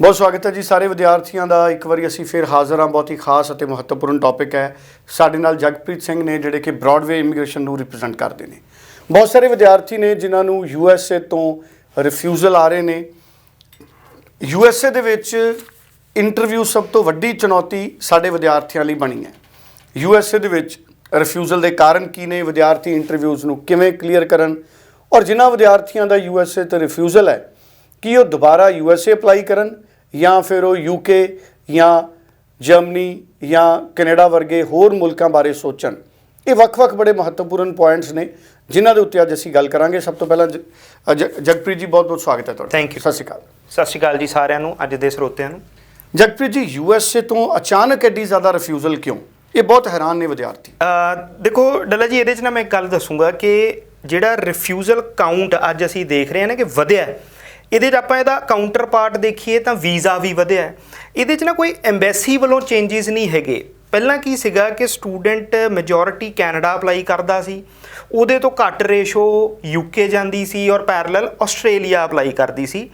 ਬਹੁਤ ਸਵਾਗਤ ਹੈ ਜੀ ਸਾਰੇ ਵਿਦਿਆਰਥੀਆਂ ਦਾ। ਇੱਕ ਵਾਰੀ ਅਸੀਂ ਫਿਰ ਹਾਜ਼ਰ ਹਾਂ, ਬਹੁਤ ਹੀ ਖਾਸ ਅਤੇ ਮਹੱਤਵਪੂਰਨ ਟੌਪਿਕ ਹੈ। ਸਾਡੇ ਨਾਲ ਜਗਪ੍ਰੀਤ ਸਿੰਘ ਨੇ, ਜਿਹੜੇ ਕਿ ਬ੍ਰਾਡਵੇ ਇਮੀਗ੍ਰੇਸ਼ਨ ਨੂੰ ਰਿਪਰੈਜ਼ੈਂਟ ਕਰਦੇ ਨੇ। ਬਹੁਤ ਸਾਰੇ ਵਿਦਿਆਰਥੀ ਨੇ ਜਿਨ੍ਹਾਂ ਨੂੰ ਯੂ ਐਸ ਏ ਤੋਂ ਰਿਫਿਊਜ਼ਲ ਆ ਰਹੇ ਨੇ। ਯੂ ਐਸ ਏ ਦੇ ਵਿੱਚ ਇੰਟਰਵਿਊ ਸਭ ਤੋਂ ਵੱਡੀ ਚੁਣੌਤੀ ਸਾਡੇ ਵਿਦਿਆਰਥੀਆਂ ਲਈ ਬਣੀ ਹੈ। ਯੂ ਐਸ ਏ ਦੇ ਵਿੱਚ ਰਿਫਿਊਜ਼ਲ ਦੇ ਕਾਰਨ ਕੀ ਨੇ? ਵਿਦਿਆਰਥੀ ਇੰਟਰਵਿਊਜ਼ ਨੂੰ ਕਿਵੇਂ ਕਲੀਅਰ ਕਰਨ? ਔਰ ਜਿਨ੍ਹਾਂ ਵਿਦਿਆਰਥੀਆਂ ਦਾ ਯੂ ਐਸ ਏ ਤੇ ਰਿਫਿਊਜ਼ਲ ਹੈ, ਕੀ ਉਹ ਦੁਬਾਰਾ ਯੂ ਐਸ ਏ ਅਪਲਾਈ ਕਰਨ? ਜਾਂ ਫਿਰ ਉਹ ਯੂ ਕੇ ਜਾਂ ਜਰਮਨੀ ਜਾਂ ਕੈਨੇਡਾ ਵਰਗੇ ਹੋਰ ਮੁਲਕਾਂ ਬਾਰੇ ਸੋਚਣ। ਇਹ ਵੱਖ-ਵੱਖ ਬੜੇ ਮਹੱਤਵਪੂਰਨ ਪੁਆਇੰਟਸ ਨੇ ਜਿਨ੍ਹਾਂ ਦੇ ਉੱਤੇ ਅੱਜ ਅਸੀਂ ਗੱਲ ਕਰਾਂਗੇ। ਸਭ ਤੋਂ ਪਹਿਲਾਂ ਜਗਪ੍ਰੀਤ ਜੀ ਬਹੁਤ-ਬਹੁਤ ਸਵਾਗਤ ਹੈ ਤੁਹਾਡਾ। Thank you. ਸਤਿ ਸ਼੍ਰੀ ਅਕਾਲ। ਸਤਿ ਸ਼੍ਰੀ ਅਕਾਲ ਜੀ ਸਾਰਿਆਂ ਨੂੰ ਅੱਜ ਦੇ ਸਰੋਤਿਆਂ ਨੂੰ। ਜਗਪ੍ਰੀਤ ਜੀ ਯੂ ਐਸ ਏ ਤੋਂ ਅਚਾਨਕ ਐਡੀ ਜ਼ਿਆਦਾ ਰਿਫਿਊਜ਼ਲ ਕਿਉਂ? ਇਹ ਬਹੁਤ ਹੈਰਾਨ ਨੇ ਵਿਦਿਆਰਥੀ। ਦੇਖੋ ਡੱਲਾ ਜੀ ਇਹਦੇ 'ਚ ਨਾ ਮੈਂ ਇੱਕ ਗੱਲ ਦੱਸੂਗਾ ਕਿ ਜਿਹੜਾ ਰਿਫਿਊਜ਼ਲ ਕਾਊਂਟ ਅੱਜ ਅਸੀਂ ਦੇਖ ਰਹੇ ਹਾਂ ਨਾ ਕਿ ਵਧਿਆ ਹੈ। ਇਹਦੇ 'ਚ ਆਪਾਂ ਇਹਦਾ ਕਾਊਂਟਰ ਪਾਰਟ ਦੇਖੀਏ ਤਾਂ ਵੀਜ਼ਾ ਵੀ ਵਧਿਆ ਇਹਦੇ 'ਚ ਨਾ ਕੋਈ ਐਮਬੈਸੀ ਵੱਲੋਂ ਚੇਂजेस ਨਹੀਂ ਹੈਗੇ। ਪਹਿਲਾਂ ਕੀ ਸੀਗਾ ਕਿ ਸਟੂਡੈਂਟ ਮੈਜੋਰਿਟੀ ਕੈਨੇਡਾ ਅਪਲਾਈ ਕਰਦਾ ਸੀ। ਉਹਦੇ ਤੋਂ ਘੱਟ ਰੇਸ਼ੋ ਯੂਕੇ ਜਾਂਦੀ ਸੀ ਔਰ ਪੈਰਲਲ ਆਸਟ੍ਰੇਲੀਆ ਅਪਲਾਈ ਕਰਦੀ ਸੀ।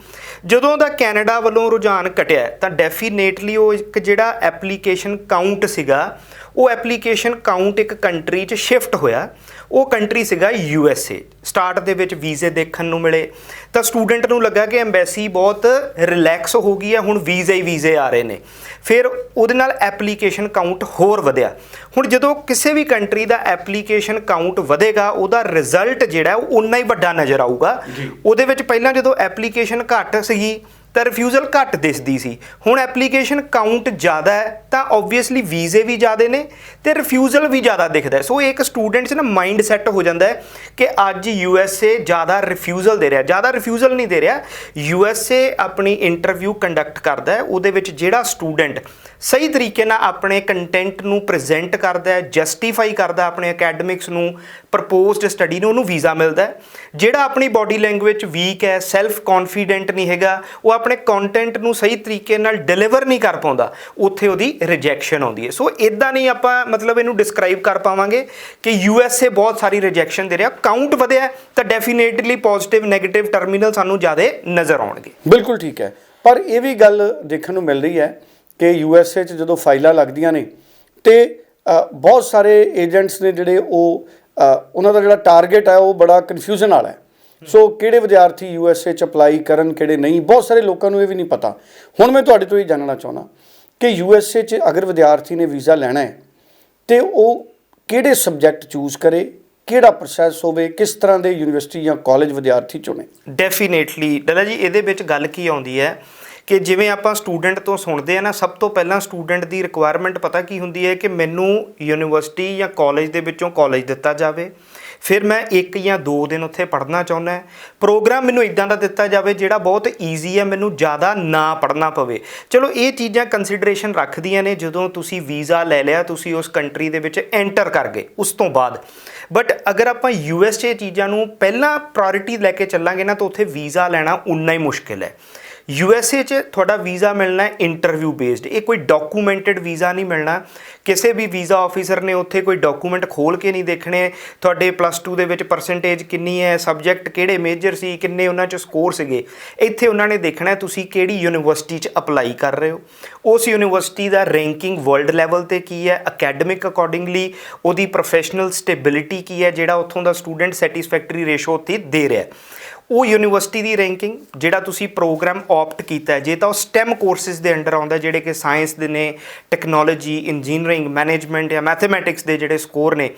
ਜਦੋਂ ਦਾ ਕੈਨੇਡਾ ਵੱਲੋਂ ਰੁਝਾਨ ਘਟਿਆ ਤਾਂ ਡੈਫੀਨੇਟਲੀ ਉਹ ਇੱਕ ਜਿਹੜਾ ਐਪਲੀਕੇਸ਼ਨ ਕਾਊਂਟ ਸੀਗਾ ਉਹ ਐਪਲੀਕੇਸ਼ਨ ਕਾਊਂਟ ਇੱਕ ਕੰਟਰੀ 'ਚ ਸ਼ਿਫਟ ਹੋਇਆ। ਉਹ ਕੰਟਰੀ ਸੀਗਾ ਯੂ ਐਸ ਏ। ਸਟਾਰਟ ਦੇ ਵਿੱਚ ਵੀਜ਼ੇ ਦੇਖਣ ਨੂੰ ਮਿਲੇ। ਤਾਂ ਸਟੂਡੈਂਟ ਨੂੰ ਲੱਗਾ ਕਿ ਐਮਬੈਸੀ ਬਹੁਤ ਰਿਲੈਕਸ ਹੋ ਗਈ ਹੈ ਹੁਣ ਵੀਜ਼ੇ ਹੀ ਵੀਜ਼ੇ ਆ ਰਹੇ ਨੇ। ਫਿਰ ਉਹਦੇ ਨਾਲ ਐਪਲੀਕੇਸ਼ਨ ਕਾਊਂਟ ਹੋਰ ਵਧਿਆ। ਹੁਣ ਜਦੋਂ ਕਿਸੇ ਵੀ ਕੰਟਰੀ ਦਾ ਐਪਲੀਕੇਸ਼ਨ ਕਾਊਂਟ ਵਧੇਗਾ ਉਹਦਾ ਰਿਜ਼ਲਟ ਜਿਹੜਾ ਉਹ ਉਨਾ ਹੀ ਵੱਡਾ ਨਜ਼ਰ ਆਊਗਾ। ਉਹਦੇ ਵਿੱਚ ਪਹਿਲਾਂ ਜਦੋਂ ਐਪਲੀਕੇਸ਼ਨ ਘੱਟ ਸੀਗੀ ਤਾਂ ਰਿਫਿਊਜ਼ਲ ਘੱਟ ਦਿਸਦੀ ਸੀ। ਹੁਣ ਐਪਲੀਕੇਸ਼ਨ ਕਾਊਂਟ ਜ਼ਿਆਦਾ ਹੈ, ਤਾਂ ਆਬਵੀਅਸਲੀ ਵੀਜ਼ੇ ਵੀ ਜ਼ਿਆਦੇ ਨੇ ਤੇ ਰਿਫਿਊਜ਼ਲ ਵੀ ਜ਼ਿਆਦਾ ਦਿਖਦਾ ਸੋ ਇਹ ਇੱਕ ਸਟੂਡੈਂਟ 'ਚ ਨਾ ਮਾਈਂਡ ਸੈੱਟ ਹੋ ਜਾਂਦਾ ਹੈ ਕਿ ਅੱਜ ਯੂ ਐਸ ਏ ਜ਼ਿਆਦਾ ਰਿਫਿਊਜ਼ਲ ਦੇ ਰਿਹਾ। ਜ਼ਿਆਦਾ ਰਿਫਿਊਜ਼ਲ ਨਹੀਂ ਦੇ ਰਿਹਾ ਯੂ ਐਸ ਏ ਆਪਣੀ ਇੰਟਰਵਿਊ ਕੰਡਕਟ ਕਰਦਾ ਹੈ। ਉਹਦੇ ਵਿੱਚ ਜਿਹੜਾ ਸਟੂਡੈਂਟ ਸਹੀ ਤਰੀਕੇ ਨਾਲ ਆਪਣੇ ਕੰਟੈਂਟ ਨੂੰ ਪ੍ਰੈਜ਼ੈਂਟ ਕਰਦਾ ਹੈ ਜਸਟੀਫਾਈ ਕਰਦਾ ਆਪਣੇ ਅਕੈਡਮਿਕਸ ਨੂੰ ਪ੍ਰਪੋਜ਼ਡ ਸਟੱਡੀ ਨੂੰ, ਉਹਨੂੰ ਵੀਜ਼ਾ ਮਿਲਦਾ ਹੈ। ਜਿਹੜਾ ਆਪਣੀ ਬਾਡੀ ਲੈਂਗੁਏਜ ਵੀਕ ਹੈ ਸੈਲਫ ਕੌਨਫੀਡੈਂਟ ਨਹੀਂ ਹੈਗਾ, ਉਹ ਆਪਣੇ ਕੰਟੈਂਟ ਨੂੰ ਸਹੀ ਤਰੀਕੇ ਨਾਲ ਡਿਲੀਵਰ ਨਹੀਂ ਕਰ ਪਾਉਂਦਾ, ਉੱਥੇ ਉਹਦੀ ਰਿਜੈਕਸ਼ਨ ਆਉਂਦੀ ਹੈ। ਸੋ ਇਦਾਂ ਨਹੀਂ ਆਪਾਂ ਮਤਲਬ ਇਹਨੂੰ ਡਿਸਕ੍ਰਾਈਬ ਕਰ ਪਾਵਾਂਗੇ ਕਿ ਯੂ ਐਸ ਏ ਬਹੁਤ ਸਾਰੀ ਰਿਜੈਕਸ਼ਨ ਦੇ ਰਿਹਾ। ਕਾਊਂਟ ਵਧਿਆ, ਤਾਂ ਡੈਫੀਨੇਟਲੀ ਪੋਜ਼ਿਟਿਵ 네ਗੇਟਿਵ ਟਰਮੀਨਲ ਸਾਨੂੰ ਜ਼ਿਆਦਾ ਨਜ਼ਰ ਆਉਣਗੇ। ਬਿਲਕੁਲ ਠੀਕ ਹੈ। ਪਰ ਇਹ ਵੀ ਗੱਲ ਦੇਖਣ ਨੂੰ ਮਿਲ ਰਹੀ ਹੈ ਕਿ ਯੂ ਐਸ ਏ 'ਚ ਜਦੋਂ ਫਾਈਲਾਂ ਲੱਗਦੀਆਂ ਨੇ, ਤੇ ਬਹੁਤ ਸਾਰੇ ਏਜੰਟਸ ਨੇ ਜਿਹੜੇ ਉਹ ਉਹਨਾਂ ਦਾ ਜਿਹੜਾ ਟਾਰਗੇਟ ਹੈ ਉਹ ਬੜਾ ਕਨਫਿਊਜ਼ਨ ਵਾਲਾ ਹੈ। ਸੋ ਕਿਹੜੇ ਵਿਦਿਆਰਥੀ ਯੂ ਐਸ ਏ 'ਚ ਅਪਲਾਈ ਕਰਨ, ਕਿਹੜੇ ਨਹੀਂ, ਬਹੁਤ ਸਾਰੇ ਲੋਕਾਂ ਨੂੰ ਇਹ ਵੀ ਨਹੀਂ ਪਤਾ। ਹੁਣ ਮੈਂ ਤੁਹਾਡੇ ਤੋਂ ਇਹ ਜਾਣਨਾ ਚਾਹੁੰਦਾ ਕਿ ਯੂ ਐਸ ਏ 'ਚ ਅਗਰ ਵਿਦਿਆਰਥੀ ਨੇ ਵੀਜ਼ਾ ਲੈਣਾ ਹੈ, ਤੇ ਉਹ ਕਿਹੜੇ ਸਬਜੈਕਟ ਚੂਜ਼ ਕਰੇ, ਕਿਹੜਾ ਪ੍ਰੋਸੈਸ ਹੋਵੇ, ਕਿਸ ਤਰ੍ਹਾਂ ਦੇ ਯੂਨੀਵਰਸਿਟੀ ਜਾਂ ਕਾਲਜ ਵਿਦਿਆਰਥੀ ਚੁਣੇ? ਡੈਫੀਨੇਟਲੀ ਡਲਾ ਜੀ, ਇਹਦੇ ਵਿੱਚ ਗੱਲ ਕੀ ਆਉਂਦੀ ਹੈ ਕਿ ਜਿਵੇਂ ਆਪਾਂ ਸਟੂਡੈਂਟ ਤੋਂ ਸੁਣਦੇ ਆ ਨਾ, ਸਭ ਤੋਂ ਪਹਿਲਾਂ ਸਟੂਡੈਂਟ ਦੀ ਰਿਕੁਆਇਰਮੈਂਟ ਪਤਾ ਕੀ ਹੁੰਦੀ ਹੈ ਕਿ ਮੈਨੂੰ ਯੂਨੀਵਰਸਿਟੀ ਜਾਂ ਕਾਲਜ ਦੇ ਵਿੱਚੋਂ ਕਾਲਜ ਦਿੱਤਾ ਜਾਵੇ। ਫਿਰ ਮੈਂ ਇੱਕ ਜਾਂ ਦੋ ਦਿਨ ਉੱਥੇ ਪੜ੍ਹਨਾ ਚਾਹੁੰਦਾ ਪ੍ਰੋਗਰਾਮ ਮੈਨੂੰ ਇਦਾਂ ਦਾ ਦਿੱਤਾ ਜਾਵੇ ਜਿਹੜਾ ਬਹੁਤ ਈਜ਼ੀ ਹੈ, ਮੈਨੂੰ ਜ਼ਿਆਦਾ ਨਾ ਪੜ੍ਹਨਾ ਪਵੇ। ਚਲੋ, ਇਹ ਚੀਜ਼ਾਂ ਕੰਸੀਡਰੇਸ਼ਨ ਰੱਖਦੀਆਂ ਨੇ, ਜਦੋਂ ਤੁਸੀਂ ਵੀਜ਼ਾ ਲੈ ਲਿਆ, ਤੁਸੀਂ ਉਸ ਕੰਟਰੀ ਦੇ ਵਿੱਚ ਐਂਟਰ ਕਰ ਗਏ, ਉਸ ਤੋਂ ਬਾਅਦ। ਬਟ ਅਗਰ ਆਪਾਂ ਯੂ ਐਸ ਏ ਚੀਜ਼ਾਂ ਨੂੰ ਪਹਿਲਾਂ ਪ੍ਰਾਇੋਰਟੀ ਲੈ ਕੇ ਚੱਲਾਂਗੇ ਨਾ, ਤਾਂ ਉੱਥੇ ਵੀਜ਼ਾ ਲੈਣਾ ਉਨਾ ਹੀ ਮੁਸ਼ਕਿਲ ਹੈ। ਯੂ ਐਸ ਏ 'ਚ ਤੁਹਾਡਾ ਵੀਜ਼ਾ ਮਿਲਣਾ ਹੈ ਇੰਟਰਵਿਊ ਬੇਸਡ ਇਹ ਕੋਈ ਡਾਕੂਮੈਂਟਡ ਵੀਜ਼ਾ ਨਹੀਂ ਮਿਲਣਾ। ਕਿਸੇ ਵੀ ਵੀਜ਼ਾ ਆਫੀਸਰ ਨੇ ਉੱਥੇ ਕੋਈ ਡਾਕੂਮੈਂਟ ਖੋਲ ਕੇ ਨਹੀਂ ਦੇਖਣੇ? ਤੁਹਾਡੇ ਪਲੱਸ 2 ਦੇ ਵਿੱਚ ਪਰਸੈਂਟੇਜ ਕਿੰਨੀ ਹੈ? ਸਬਜੈਕਟ ਕਿਹੜੇ ਮੇਜਰ ਸੀ? ਕਿੰਨੇ ਉਹਨਾਂ 'ਚ ਸਕੋਰ ਸੀਗੇ? ਇੱਥੇ ਉਹਨਾਂ ਨੇ ਦੇਖਣਾ ਤੁਸੀਂ ਕਿਹੜੀ ਯੂਨੀਵਰਸਿਟੀ 'ਚ ਅਪਲਾਈ ਕਰ ਰਹੇ ਹੋ। ਉਸ ਯੂਨੀਵਰਸਿਟੀ ਦਾ ਰੈਂਕਿੰਗ ਵਰਲਡ ਲੈਵਲ ਤੇ ਕੀ ਹੈ? ਅਕੈਡਮਿਕ ਅਕੋਰਡਿੰਗਲੀ ਉਹਦੀ ਪ੍ਰੋਫੈਸ਼ਨਲ ਸਟੇਬਿਲਿਟੀ ਕੀ ਹੈ? ਜਿਹੜਾ ਉੱਥੋਂ ਦਾ ਸਟੂਡੈਂਟ ਸੈਟੀਸਫੈਕਟਰੀ ਰੇਸ਼ੋ 'ਤੇ ਦੇ ਰਿਹਾ ਉਹ ਯੂਨੀਵਰਸਿਟੀ ਦੀ ਰੈਂਕਿੰਗ ਜਿਹੜਾ ਤੁਸੀਂ ਪ੍ਰੋਗਰਾਮ ਆਪਟ ਕੀਤਾ ਜੇ ਤਾਂ ਉਹ ਸਟੈਮ ਕੋਰਸਿਸ ਦੇ ਅੰਡਰ ਆਉਂਦਾ ਜਿਹੜੇ ਕਿ ਸਾਇੰਸ ਦੇ ਨੇ ਟੈਕਨੋਲੋਜੀ ਇੰਜੀਨੀਅਰਿੰਗ ਮੈਨੇਜਮੈਂਟ ਜਾਂ ਮੈਥਮੈਟਿਕਸ ਦੇ ਜਿਹੜੇ ਸਕੋਰ ਨੇ,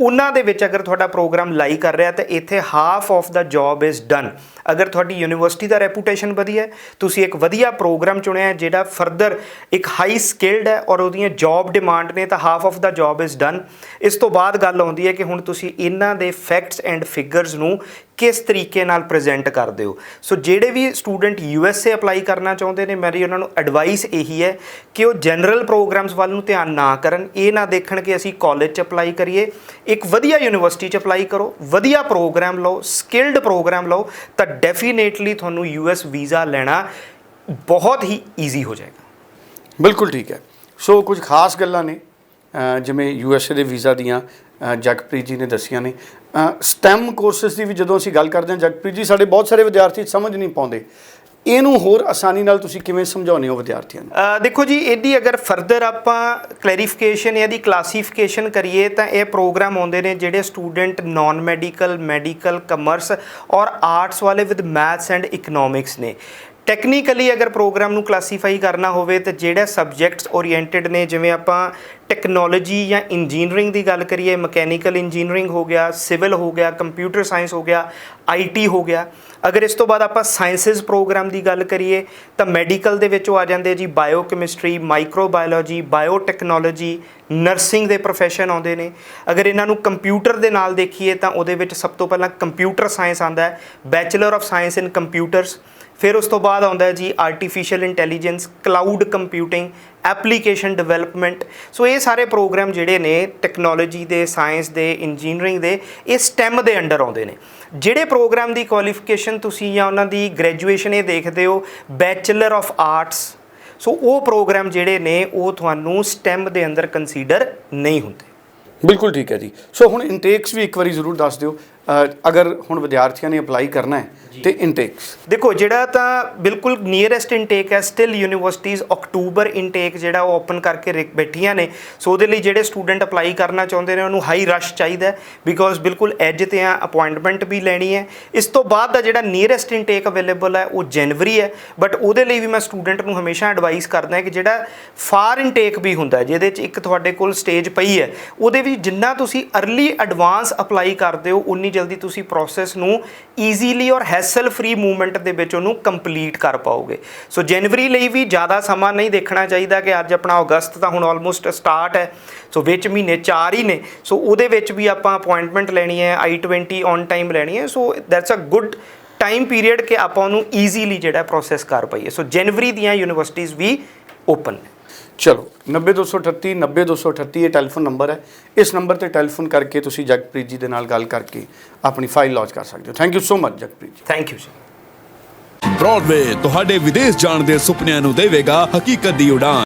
ਉਹਨਾਂ ਦੇ ਵਿੱਚ ਅਗਰ ਤੁਹਾਡਾ ਪ੍ਰੋਗਰਾਮ ਲਾਈ ਕਰ ਰਿਹਾ ਤਾਂ ਇੱਥੇ ਹਾਫ ਆਫ ਦਾ ਜੌਬ ਇਜ਼ ਡਨ ਅਗਰ ਤੁਹਾਡੀ ਯੂਨੀਵਰਸਿਟੀ ਦਾ ਰੈਪੂਟੇਸ਼ਨ ਵਧੀਆ ਹੈ, ਤੁਸੀਂ ਇੱਕ ਵਧੀਆ ਪ੍ਰੋਗਰਾਮ ਚੁਣਿਆ ਹੈ, ਜਿਹੜਾ ਫਰਦਰ ਇੱਕ ਹਾਈ ਸਕਿਲਡ ਹੈ ਔਰ ਉਹਦੀਆਂ ਜੌਬ ਡਿਮਾਂਡ ਨੇ, ਤਾਂ ਹਾਫ ਆਫ ਦਾ ਜੌਬ ਇਜ਼ ਡਨ ਇਸ ਤੋਂ ਬਾਅਦ ਗੱਲ ਆਉਂਦੀ ਹੈ ਕਿ ਹੁਣ ਤੁਸੀਂ ਇਹਨਾਂ ਦੇ ਫੈਕਟਸ ਐਂਡ ਫਿਗਰਸ ਨੂੰ ਕਿਸ ਤਰੀਕੇ ਨਾਲ ਪ੍ਰੈਜ਼ੈਂਟ ਕਰਦੇ ਹੋ? ਸੋ ਜਿਹੜੇ ਵੀ student U S A apply ਕਰਨਾ ਚਾਹੁੰਦੇ ਨੇ, ਮੇਰੀ ਉਹਨਾਂ ਨੂੰ ਐਡਵਾਈਸ ਇਹੀ ਹੈ ਕਿ ਉਹ ਜਨਰਲ ਪ੍ਰੋਗਰਾਮਸ ਵੱਲ ਨੂੰ ਧਿਆਨ ਨਾ ਕਰਨ। ਇਹ ਨਾ ਦੇਖਣ ਕਿ ਅਸੀਂ ਕਾਲਜ 'ਚ ਅਪਲਾਈ ਕਰੀਏ। ਇੱਕ ਵਧੀਆ ਯੂਨੀਵਰਸਿਟੀ 'ਚ ਅਪਲਾਈ ਕਰੋ, ਵਧੀਆ ਪ੍ਰੋਗਰਾਮ ਲਓ ਸਕਿਲਡ ਪ੍ਰੋਗਰਾਮ ਲਓ, ਤਾਂ ਡੈਫੀਨੇਟਲੀ ਤੁਹਾਨੂੰ ਯੂ ਐਸ ਵੀਜ਼ਾ ਲੈਣਾ ਬਹੁਤ ਹੀ ਈਜ਼ੀ ਹੋ ਜਾਏਗਾ। ਬਿਲਕੁਲ ਠੀਕ ਹੈ। ਸੋ ਕੁਝ ਖਾਸ ਗੱਲਾਂ ਨੇ ਜਿਵੇਂ ਯੂ ਐਸ ਏ ਦੇ ਵੀਜ਼ਾ ਦੀਆਂ ਜਗਪ੍ਰੀਤ ਜੀ ਨੇ ਦੱਸੀਆਂ ਨੇ। ਸਟੈਮ ਕੋਰਸਸ ਦੀ ਵੀ ਜਦੋਂ ਅਸੀਂ ਗੱਲ ਕਰਦੇ ਹਾਂ, ਜਗਪ੍ਰੀਤ ਜੀ, ਸਾਡੇ ਬਹੁਤ ਸਾਰੇ ਵਿਦਿਆਰਥੀ ਸਮਝ ਨਹੀਂ ਪਾਉਂਦੇ। ਇਹਨੂੰ ਹੋਰ ਆਸਾਨੀ ਨਾਲ ਤੁਸੀਂ ਕਿਵੇਂ ਸਮਝਾਉਂਦੇ ਹੋ ਵਿਦਿਆਰਥੀਆਂ ਨੂੰ? ਦੇਖੋ ਜੀ, ਇਹਦੀ ਅਗਰ ਫਰਦਰ ਆਪਾਂ ਕਲੈਰੀਫਿਕੇਸ਼ਨ ਜਾਂ ਦੀ ਕਲਾਸੀਫਿਕੇਸ਼ਨ ਕਰੀਏ, ਤਾਂ ਇਹ ਪ੍ਰੋਗਰਾਮ ਆਉਂਦੇ ਨੇ ਜਿਹੜੇ student non medical medical commerce ਔਰ ਆਰਟਸ ਵਾਲੇ ਵਿਦ ਮੈਥਸ ਐਂਡ ਇਕਨੋਮਿਕਸ ਨੇ। ਟੈਕਨੀਕਲੀ ਅਗਰ ਪ੍ਰੋਗਰਾਮ ਨੂੰ ਕਲਾਸੀਫਾਈ ਕਰਨਾ ਹੋਵੇ ਤਾਂ ਜਿਹੜੇ ਸਬਜੈਕਟਸ ਓਰੀਐਂਟਡ ਨੇ, ਜਿਵੇਂ ਆਪਾਂ ਟੈਕਨੋਲੋਜੀ ਜਾਂ ਇੰਜੀਨੀਅਰਿੰਗ ਦੀ ਗੱਲ ਕਰੀਏ ਮਕੈਨੀਕਲ ਇੰਜੀਨੀਅਰਿੰਗ ਹੋ ਗਿਆ ਸਿਵਲ ਹੋ ਗਿਆ ਕੰਪਿਊਟਰ ਸਾਇੰਸ ਹੋ ਗਿਆ ਆਈਟੀ ਹੋ ਗਿਆ, ਅਗਰ ਇਸ ਤੋਂ ਬਾਅਦ ਆਪਾਂ ਸਾਇੰਸਸ ਪ੍ਰੋਗਰਾਮ ਦੀ ਗੱਲ ਕਰੀਏ, ਤਾਂ ਮੈਡੀਕਲ ਦੇ ਵਿੱਚੋਂ ਆ ਜਾਂਦੇ ਜੀ bio biochemistry microbiology biotechnology nursing ਦੇ ਪ੍ਰੋਫੈਸ਼ਨ ਆਉਂਦੇ ਨੇ। ਅਗਰ ਇਹਨਾਂ ਨੂੰ ਕੰਪਿਊਟਰ ਦੇ ਨਾਲ ਦੇਖੀਏ ਤਾਂ ਉਹਦੇ ਵਿੱਚ ਸਭ ਤੋਂ ਪਹਿਲਾਂ ਕੰਪਿਊਟਰ ਸਾਇੰਸ ਆਂਦਾ ਹੈ bachelor of science in computers ਫਿਰ ਉਸ ਤੋਂ ਬਾਅਦ ਆਉਂਦਾ ਹੈ ਜੀ artificial intelligence cloud computing application development so ਇਹ ਸਾਰੇ ਪ੍ਰੋਗਰਾਮ ਜਿਹੜੇ ਨੇ ਟੈਕਨੋਲੋਜੀ ਦੇ ਸਾਇੰਸ ਦੇ ਇੰਜੀਨੀਅਰਿੰਗ ਦੇ, ਇਹ ਸਟੈਮ ਦੇ ਅੰਡਰ ਆਉਂਦੇ ਨੇ। ਜਿਹੜੇ ਪ੍ਰੋਗਰਾਮ ਦੀ ਕੁਆਲੀਫਿਕੇਸ਼ਨ ਤੁਸੀਂ ਜਾਂ ਉਹਨਾਂ ਦੀ ਗ੍ਰੈਜੂਏਸ਼ਨ ਇਹ ਦੇਖਦੇ ਹੋ ਬੈਚਲਰ ਆਫ ਆਰਟਸ ਸੋ ਉਹ ਪ੍ਰੋਗਰਾਮ ਜਿਹੜੇ ਨੇ, ਉਹ ਤੁਹਾਨੂੰ ਸਟੈਮ ਦੇ ਅੰਦਰ ਕੰਸੀਡਰ ਨਹੀਂ ਹੁੰਦੇ। ਬਿਲਕੁਲ ਠੀਕ ਹੈ ਜੀ। ਸੋ ਹੁਣ ਇਨਟੇਕਸ ਵੀ ਇੱਕ ਵਾਰੀ ਜ਼ਰੂਰ ਦੱਸ ਦਿਓ। ਅਗਰ ਹੁਣ ਵਿਦਿਆਰਥੀਆਂ ਨੇ ਅਪਲਾਈ ਕਰਨਾ ਹੈ ਤੇ ਇਨਟੇਕਸ ਦੇਖੋ ਜਿਹੜਾ ਤਾਂ ਬਿਲਕੁਲ ਨੀਅਰੈਸਟ ਇਨਟੇਕ ਹੈ ਸਟਿਲ ਯੂਨੀਵਰਸਿਟੀਜ਼ ਅਕਤੂਬਰ ਇਨਟੇਕ ਜਿਹੜਾ ਉਹ ਓਪਨ ਕਰਕੇ ਰਿਕ- ਬੈਠੀਆਂ ਨੇ। ਸੋ ਉਹਦੇ ਲਈ ਜਿਹੜੇ ਸਟੂਡੈਂਟ ਅਪਲਾਈ ਕਰਨਾ ਚਾਹੁੰਦੇ ਨੇ ਉਹਨੂੰ ਹਾਈ ਰਸ਼ ਚਾਹੀਦਾ ਹੈ ਬਿਕੋਜ਼ ਬਿਲਕੁਲ ਐਜ ਤੇ ਆ ਅਪਾਇੰਟਮੈਂਟ ਵੀ ਲੈਣੀ ਹੈ। ਇਸ ਤੋਂ ਬਾਅਦ ਦਾ ਜਿਹੜਾ ਨੀਅਰੈਸਟ ਇਨਟੇਕ ਅਵੇਲੇਬਲ ਹੈ ਉਹ ਜਨਵਰੀ ਹੈ। ਬਟ ਉਹਦੇ ਲਈ ਵੀ ਮੈਂ ਸਟੂਡੈਂਟ ਨੂੰ ਹਮੇਸ਼ਾ ਐਡਵਾਈਸ ਕਰਦਾ ਕਿ ਜਿਹੜਾ ਫਾਰ ਇਨਟੇਕ ਵੀ ਹੁੰਦਾ ਹੈ, ਜਿਹਦੇ 'ਚ ਇੱਕ ਤੁਹਾਡੇ ਕੋਲ ਸਟੇਜ ਪਈ ਹੈ ਉਹਦੇ ਵਿੱਚ ਜਿੰਨਾ ਤੁਸੀਂ ਅਰਲੀ ਐਡਵਾਂਸ ਅਪਲਾਈ ਕਰਦੇ ਹੋ ਉਨੀ ਜਲਦੀ ਤੁਸੀਂ ਪ੍ਰੋਸੈਸ ਨੂੰ ਈਜ਼ੀਲੀ ਔਰ ਹੈਸਲ ਫ੍ਰੀ ਮੂਵਮੈਂਟ ਦੇ ਵਿੱਚ ਉਹਨੂੰ ਕੰਪਲੀਟ ਕਰ ਪਾਓਗੇ। ਸੋ ਜਨਵਰੀ ਲਈ ਵੀ ਜ਼ਿਆਦਾ ਸਮਾਂ ਨਹੀਂ ਦੇਖਣਾ ਚਾਹੀਦਾ ਕਿ ਅੱਜ ਆਪਣਾ ਅਗਸਤ ਤਾਂ ਹੁਣ ਆਲਮੋਸਟ ਸਟਾਰਟ ਹੈ। ਸੋ ਵਿੱਚ ਮਹੀਨੇ 4 ਹੀ ਨੇ। ਸੋ ਉਹਦੇ ਵਿੱਚ ਵੀ ਆਪਾਂ ਅਪਾਇੰਟਮੈਂਟ ਲੈਣੀ ਹੈ i20 ਔਨ ਟਾਈਮ ਲੈਣੀ ਹੈ। So that's a good time period ਕਿ ਆਪਾਂ ਉਹਨੂੰ ਈਜ਼ੀਲੀ ਜਿਹੜਾ ਪ੍ਰੋਸੈਸ ਕਰ ਪਾਈਏ। ਸੋ ਜਨਵਰੀ ਦੀਆਂ ਯੂਨੀਵਰਸਿਟੀਜ਼ ਵੀ ਓਪਨ ਨੇ। ਚਲੋ 90238 90238 ਇਹ ਟੈਲੀਫੋਨ ਨੰਬਰ ਹੈ। ਇਸ ਨੰਬਰ ਤੇ ਟੈਲੀਫੋਨ ਕਰਕੇ ਤੁਸੀਂ ਜਗਪ੍ਰੀਤ ਜੀ ਦੇ ਨਾਲ ਗੱਲ ਕਰਕੇ ਆਪਣੀ ਫਾਈਲ ਲੌਂਚ ਕਰ ਸਕਦੇ ਹੋ। Thank you so much Jagpreet ji. Thank you ਜੀ ਬ੍ਰੌਡਵੇ ਤੁਹਾਡੇ ਵਿਦੇਸ਼ ਜਾਣ ਦੇ ਸੁਪਨਿਆਂ ਨੂੰ ਦੇਵੇਗਾ ਹਕੀਕਤ ਦੀ ਉਡਾਨ।